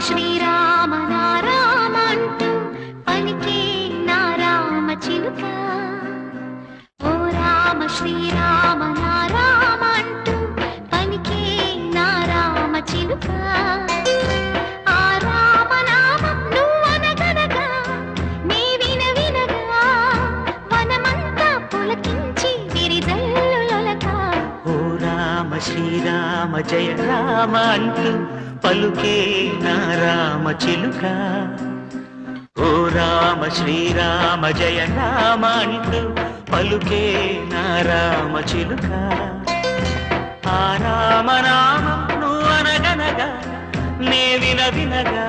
శ్రీరామ నారామ అంటూ పలికే నారామ చిలుక. ఓ రామ శ్రీరామ నారామ అంటూ పలికే నారామ చిలుక శ్రీరామ జయ రామ అంటూ పలుకే నా రామ చిలుక. ఓ రామ శ్రీరామ జయ రామ అంటూ పలుకే నా రామ చిలుక. ఆ రామ నామం నువ్వు అనగనగా నే విన వినగా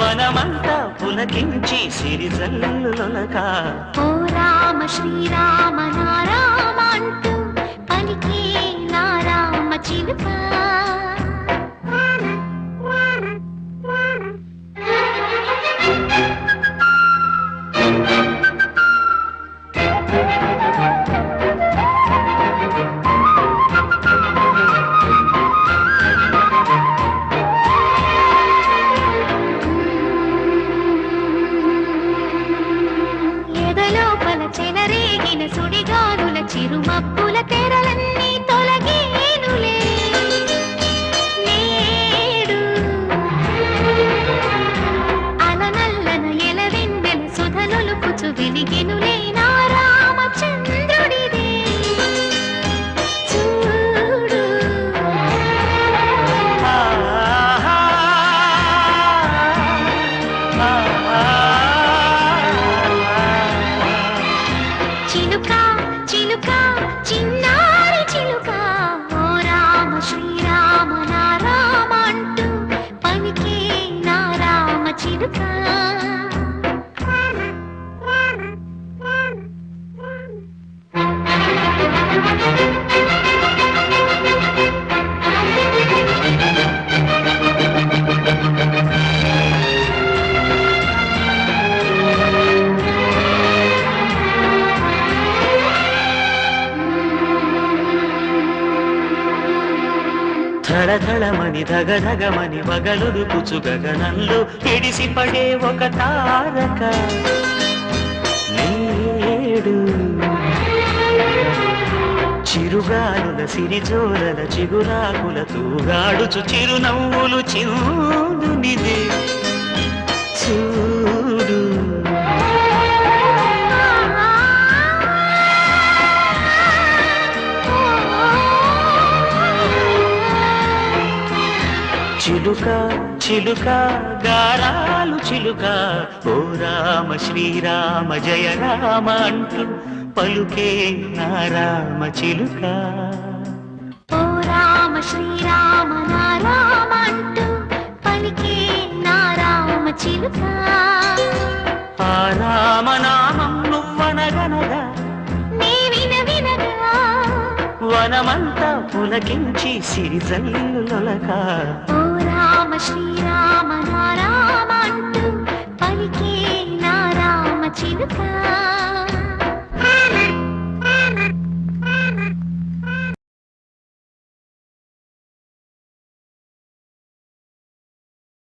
వనమంతా పులకించి సిరిజల్లులక ఓ రామ శ్రీరామ నారామ ధడధడమని ధగధగమని వగలుడుకుచు గగనంలో ఎడిసి పడే ఒక తారక నేడు చిరుగాలుల సిరిజోరల చిగురాకుల తూగాడుచు చిరునవ్వులు చిందునిదే చూ చిలుక చిలుక గారాలు చిలుక. ఓ రామ శ్రీరామ జయ రామ అంటూ పలుకే నా రామ చిలుక. ఓ రామ శ్రీరామ నారామ అంటూ పలికే నారామ చిలుక. ఆ రామనామం నువ్వనగనగా వనమంతా పులకించి సిరిజల్లులొలక ఓ రామ శ్రీరామ నారామ